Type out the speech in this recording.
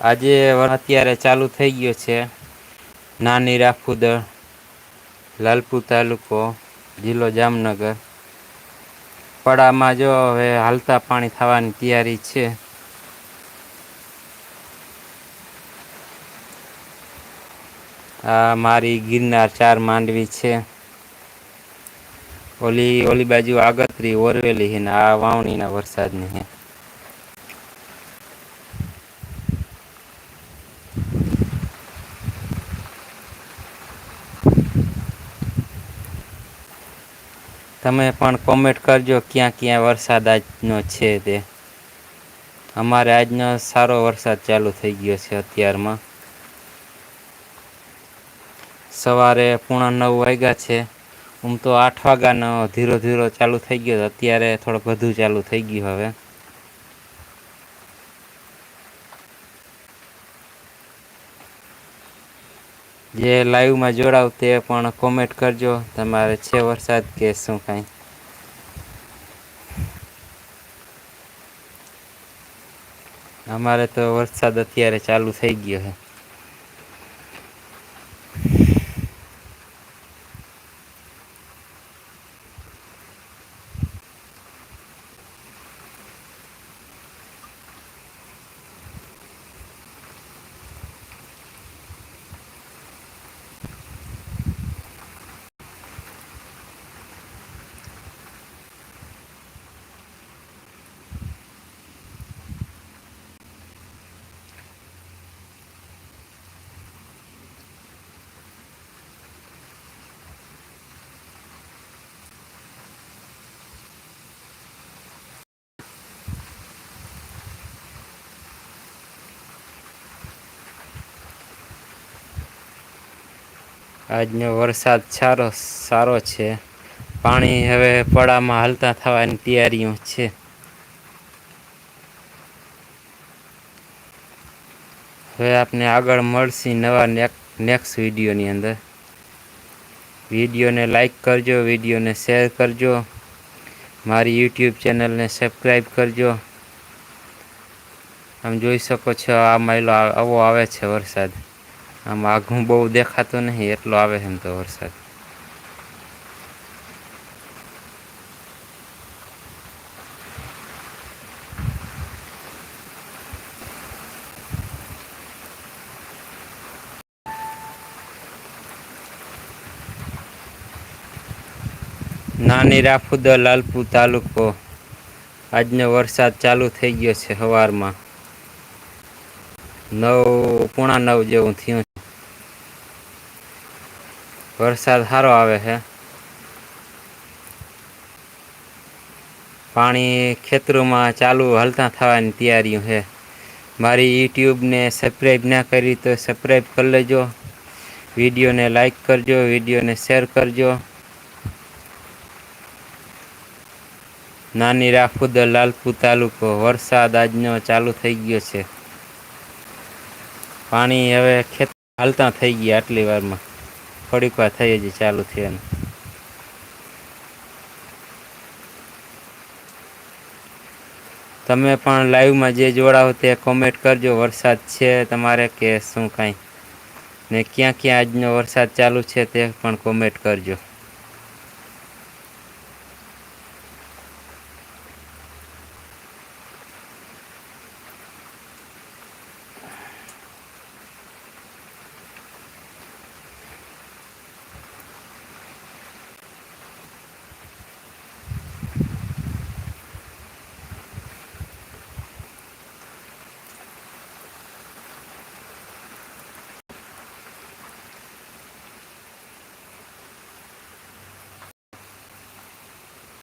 આજે અત્યારે ચાલુ થઈ ગયો છે નાની રાખુદળ લાલપુર તાલુકો, જિલ્લો જામનગર. પડામાં જો હવે હાલતા પાણી થવાની તૈયારી છે. આ મારી ગિરનાર ચાર માંડવી છે. ઓલી ઓલી બાજુ આગતરી ઓરવેલી છે ને, આ વાવણીના વરસાદની હે તમે પણ કોમેન્ટ કરજો ક્યાં ક્યાં વરસાદ આજનો છે તે. અમારે આજનો સારો વરસાદ ચાલુ થઈ ગયો છે અત્યારમાં. સવારે પૂણા નવ વાગ્યા છે. હું તો આઠ વાગ્યાનો ધીરો ધીરો ચાલુ થઈ ગયો અત્યારે થોડુંક વધુ ચાલુ થઈ ગયું હવે. જે લાઈવમાં જોડાવ તે પણ કોમેન્ટ કરજો. તમારે છે વરસાદ કે શું કાંઈ? અમારે તો વરસાદ અત્યારે ચાલુ થઈ ગયો છે. આજનો વરસાદ સારો સારો છે. પાણી હવે પડામાં હાલતા થવાની તૈયારીઓ છે. હવે આપને આગળ મળશે નવા નેક્સ્ટ વિડીયોની અંદર. વિડીયોને લાઈક કરજો, વિડીયોને શેર કરજો. મારી યુટ્યુબ ચેનલને સબસ્ક્રાઈબ કરજો. આમ જોઈ શકો છો, આ માઇલો આવો આવે છે વરસાદ. આમ આઘું બહુ દેખાતો નહીં, એટલો આવે એમ તો વરસાદ. નાની રાફુદ લાલપુર તાલુકો. આજનો વરસાદ ચાલુ થઈ ગયો છે સવારમાં નવ, પૂણા નવ જેવું થયું. વરસાદ સારો આવે છે. પાણી ખેતરોમાં ચાલુ હલતા થવાની તૈયારીઓ છે. મારી યુટ્યુબને સબસ્ક્રાઈબ ના કરી તો સબસ્ક્રાઈબ કરી લેજો. વિડીયોને લાઈક કરજો, વિડીયોને શેર કરજો. નાની રાફુદ લાલપુર તાલુકો વરસાદ આજનો ચાલુ થઈ ગયો છે. પાણી હવે ખેત હાલતા થઈ ગયા આટલી વારમાં. થોડીક વાર થઈ જ ચાલુ થયું તમે પણ લાઈવમાં જે જોડાવો તે કોમેન્ટ કરજો, વરસાદ છે તમારે કે શું કાંઈ? ને ક્યાં ક્યાં આજનો વરસાદ ચાલુ છે તે પણ કોમેન્ટ કરજો.